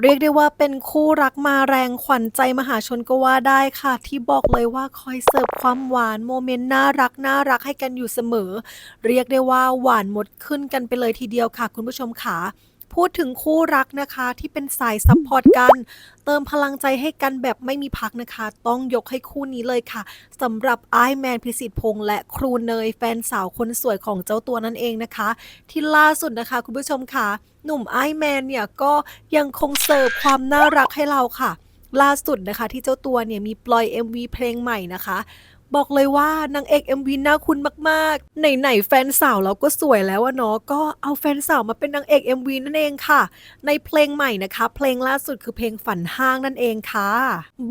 เรียกได้ว่าเป็นคู่รักมาแรงขวัญใจมหาชนก็ว่าได้ค่ะ ที่บอกเลยว่าคอยเสิร์ฟความหวานโมเมนต์น่ารักน่ารักให้กันอยู่เสมอ เรียกได้ว่าหวานหมดขึ้นกันไปเลยทีเดียวค่ะ คุณผู้ชมค่ะ พูดถึงคู่รักนะคะที่เป็นสายซัพพอร์ตกัน เติมพลังใจให้กันแบบไม่มีพักนะคะ ต้องยกให้คู่นี้เลยค่ะสำหรับไอแมนพิสิทธิ์พงษ์และครูเนยแฟนสาวคนสวยของเจ้าตัวนั่นเองนะคะ ที่ล่าสุดนะคะ คุณผู้ชมค่ะ หนุ่มไอแมนเนี่ยก็ยังคงเสิร์ฟความน่ารักให้เราค่ะ ล่าสุดนะคะที่เจ้าตัวเนี่ยมีปล่อย MV เพลงใหม่นะคะ บอกเลยว่านางเอก MV น่าคุ้นมากๆ ไหนๆแฟนสาวเราก็สวยแล้วอะเนาะก็เอาแฟนสาวมาเป็นนางเอก MV นั่นเองค่ะ ในเพลงใหม่นะคะ เพลงล่าสุดคือเพลงฝันห้างนั่นเองค่ะ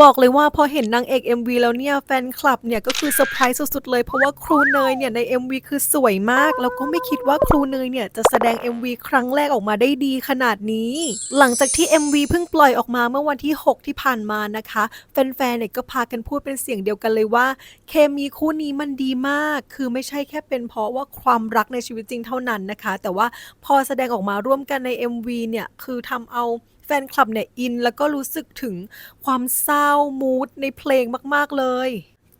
บอกเลยว่าพอเห็นนางเอก MV แล้วเนี่ยแฟนคลับเนี่ยก็คือเซอร์ไพรส์สุดๆเลยเพราะว่าครูเนยเนี่ยใน MV คือสวยมาก แล้วก็ไม่คิดว่าครูเนยเนี่ยจะแสดง MV ครั้งแรกออกมาได้ดีขนาดนี้ หลังจากที่ MV เพิ่งปล่อยออกมาเมื่อวันที่ 6 ที่ผ่านมานะคะ แฟนๆเนี่ยก็พากันพูดเป็นเสียงเดียวกันเลยว่าเคมีคู่นี้มันดีมาก คือไม่ใช่แค่เป็นเพราะว่าความรักในชีวิตจริงเท่านั้นนะคะ แต่ว่าพอแสดงออกมาร่วมกันใน MV เนี่ย คือทำเอาแฟนคลับเนี่ยอิน แล้วก็รู้สึกถึงความเศร้ามูดในเพลงมาก ๆ เลย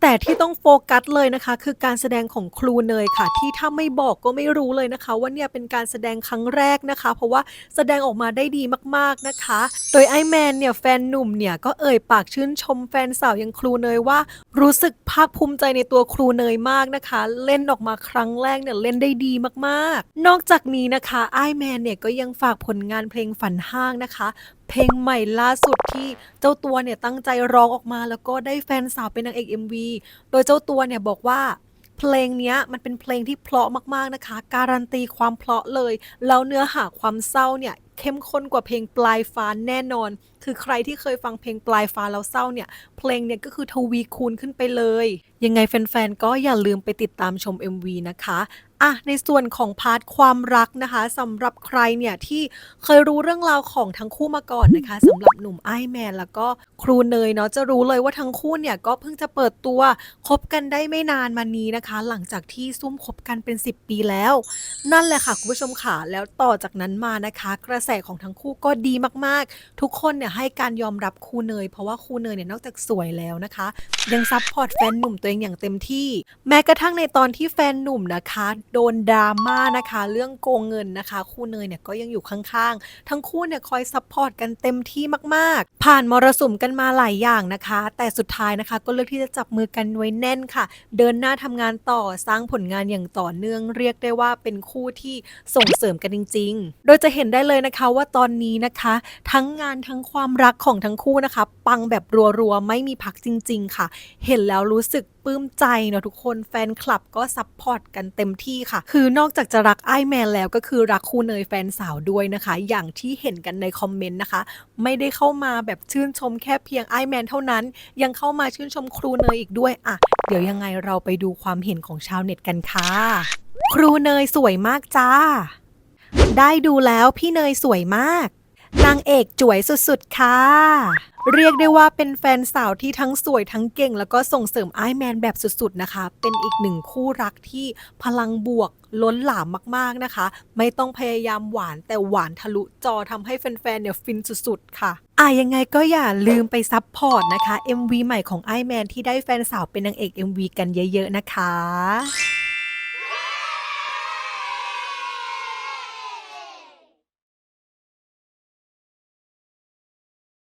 แต่ที่ต้องโฟกัสเลยนะคะ คือการแสดงของครูเนยค่ะ ที่ถ้าไม่บอกก็ไม่รู้เลยนะคะ ว่าเนี่ยเป็นการแสดงครั้งแรกนะคะ เพราะว่าแสดงออกมาได้ดีมากๆนะคะ โดยไอแมนเนี่ยแฟนหนุ่มเนี่ยก็เอ่ยปากชื่นชมแฟนสาวอย่างครูเนยว่า รู้สึกภาคภูมิใจในตัวครูเนยมากนะคะ เล่นออกมาครั้งแรกเนี่ยเล่นได้ดีมากๆ นอกจากนี้นะคะไอแมนเนี่ยก็ยังฝากผลงานเพลงฝันห้างนะคะ เพลงใหม่ล่าสุดที่เจ้าตัวเนี่ยตั้งใจร้องออกมา แล้วก็ได้แฟนสาวเป็นนางเอก MV โดยเจ้าตัวเนี่ยบอกว่าเพลงนี้มันเป็นเพลงที่เพราะมากๆนะคะ การันตีความเพราะเลย แล้วเนื้อหาความเศร้าเนี่ยเข้มข้นกว่าเพลงปลายฟ้าแน่นอน คือใครที่เคยฟังเพลงปลายฟ้าแล้วเศร้าเนี่ย เพลงเนี่ยก็คือทวีคูณขึ้นไปเลย ยังไงแฟนๆ ก็อย่าลืมไปติดตามชม MV นะคะอะในส่วนของพาร์ทความรักนะคะสำหรับใครเนี่ยที่เคยรู้เรื่องราวของทั้งคู่มาก่อนนะคะสำหรับหนุ่มไอแมนแล้วก็ครูเนยเนาะจะรู้เลยว่าทั้งคู่เนี่ยก็เพิ่งจะเปิดตัวคบกันได้ไม่นานมานี้นะคะ หลังจากที่ซุ่มคบกันเป็น 10 ปีแล้ว นั่นแหละค่ะคุณผู้ชมค่ะแล้วต่อจากนั้นมานะคะ กระแสของทั้งคู่ก็ดีมากๆ ทุกคนเนี่ยให้การยอมรับครูเนย เพราะว่าครูเนยเนี่ยนอกจากสวยแล้วนะคะ ยังซัพพอร์ตแฟนหนุ่มตัวเองอย่างเต็มที่ แม้กระทั่งในตอนที่แฟนหนุ่มนะคะ โดนดราม่านะคะ เรื่องโกงเงินนะคะ คู่เนยเนี่ยก็ยังอยู่ข้างๆ ทั้งคู่เนี่ยคอยซัพพอร์ตกันเต็มที่มากๆ ผ่านมรสุมกันมาหลายอย่างนะคะ แต่สุดท้ายนะคะ ก็เลือกที่จะจับมือกันไว้แน่นค่ะ เดินหน้าทำงานต่อสร้างผลงานอย่างต่อเนื่องเรียกได้ว่าเป็นคู่ที่ส่งเสริมกันจริง ๆ โดยจะเห็นได้เลยนะคะว่าตอนนี้นะคะ ทั้งงานทั้งความรักของทั้งคู่นะคะ ปังแบบรัวๆ ไม่มีพักจริง ๆ ค่ะ เห็นแล้วรู้สึกปลื้มใจเนาะทุกคนแฟนคลับก็ซัพพอร์ตกันเต็มที่ค่ะ คือนอกจากจะรักไอแมนแล้วก็คือรักคู่เนยแฟนสาวด้วยนะคะ อย่างที่เห็นกันในคอมเมนต์นะคะ ไม่ได้เข้ามาแบบชื่นชมแค่เพียงไอแมนเท่านั้น ยังเข้ามาชื่นชมครูเนยอีกด้วยอะเดี๋ยวยังไงเราไปดูความเห็นของชาวเน็ตกันค่ะ ครูเนยสวยมากจ้า ได้ดูแล้วพี่เนยสวยมาก นางเอกจ๋วยสุดๆ ค่ะ เรียกได้ว่าเป็นแฟนสาวที่ทั้งสวยทั้งเก่ง แล้วก็ส่งเสริมไอแมนแบบสุดๆ นะคะ เป็นอีกหนึ่งคู่รักที่พลังบวกล้นหลามมากๆนะคะ ไม่ต้องพยายามหวานแต่หวานทะลุจอทำให้แฟนๆ เนี่ยฟินสุดๆ ค่ะอะยังไงก็อย่าลืมไปซับพอร์ตนะคะ MV ใหม่ของไอแมนที่ได้แฟนสาวเป็นนางเอก MV กันเยอะๆ นะคะ